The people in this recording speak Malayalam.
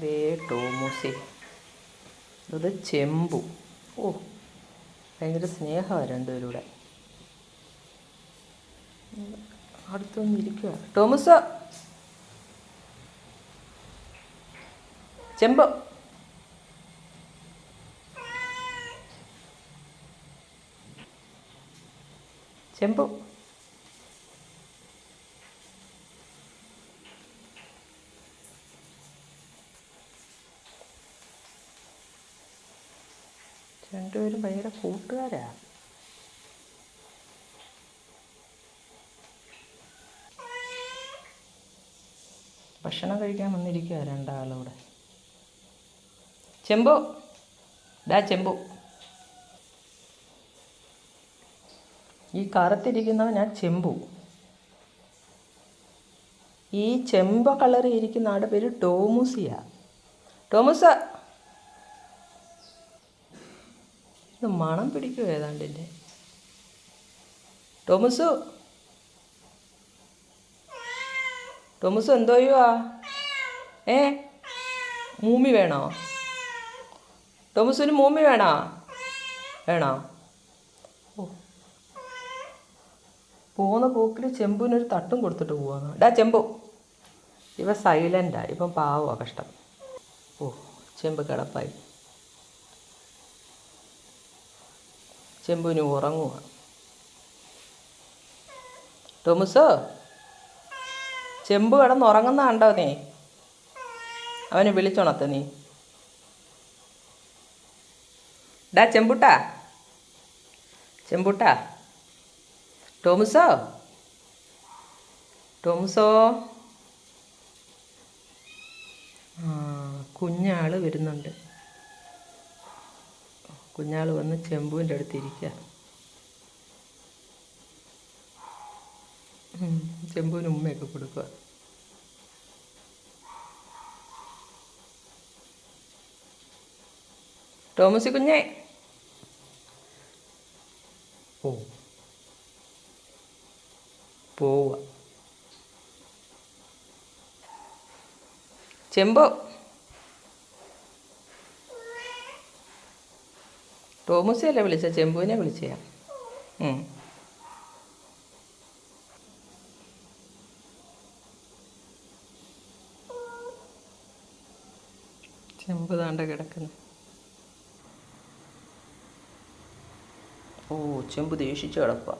ദേ ടോമൂസി ഇത് ചെമ്പു. ഓ ഭയങ്കര സ്നേഹമാണ് രണ്ടുപേരൂടെ. അടുത്തൊന്നും ഇരിക്കുക ടോമസ. ചെമ്പ്. ചെമ്പു. രണ്ടുപേരും ഭയങ്കര കൂട്ടുകാരാണ് ഭക്ഷണം കഴിക്കാൻ വന്നിരിക്കുക രണ്ടാളൂടെ. ചെമ്പു ഡാ ചെമ്പു. ഈ കറുത്തിരിക്കുന്നവൻ ഞാൻ ചെമ്പു. ഈ ചെമ്പ കളറിൽ ഇരിക്കുന്ന ആടെ പേര് ടോമുസിയ. ടോമുസ ഇത് മണം പിടിക്കും ഏതാണ്ടിന്റെ? ടോമസു? ടോമസു എന്തോ ചെയ്യുവാ? ഏ? മൂമി വേണോ? ടോമസിന് മൂമി വേണോ? വേണോ? പോകുന്ന പോക്കിൽ ചെമ്പുവിനൊരു തട്ടും കൊടുത്തിട്ട് പോവാന്ന്. ഡാ ചെമ്പു. ഇവ സൈലന്റാ ഇപ്പം പാവമാണ് കഷ്ടം. ഓ ചെമ്പ് കിടപ്പായി. ചെമ്പുവിന് ഉറങ്ങുക ടോമസോ ചെമ്പ് കിടന്ന് ഉറങ്ങുന്ന കണ്ടോ നീ? അവനെ വിളിച്ചോണത്ത നീ. ഡാ ചെമ്പുട്ടാ. ചെമ്പുട്ടാ. ടോമസോ? ടോമസോ? കുഞ്ഞാൾ വരുന്നുണ്ട്. കുഞ്ഞാൾ വന്ന് ചെമ്പുവിന്റെ അടുത്തിരിക്കുക ചെമ്പുവിന് ഉമ്മയൊക്കെ കൊടുക്കുക ടോമസി കുഞ്ഞേ. ഓ. പോവുക ചെമ്പോ. ടോമസിയല്ലേ വിളിച്ച? ചെമ്പുവിനെ വിളിച്ചയാ. ചെമ്പ് താണ്ട കിടക്കുന്നു. ഓ ചെമ്പ് ദേഷിച്ച് കിടക്കുക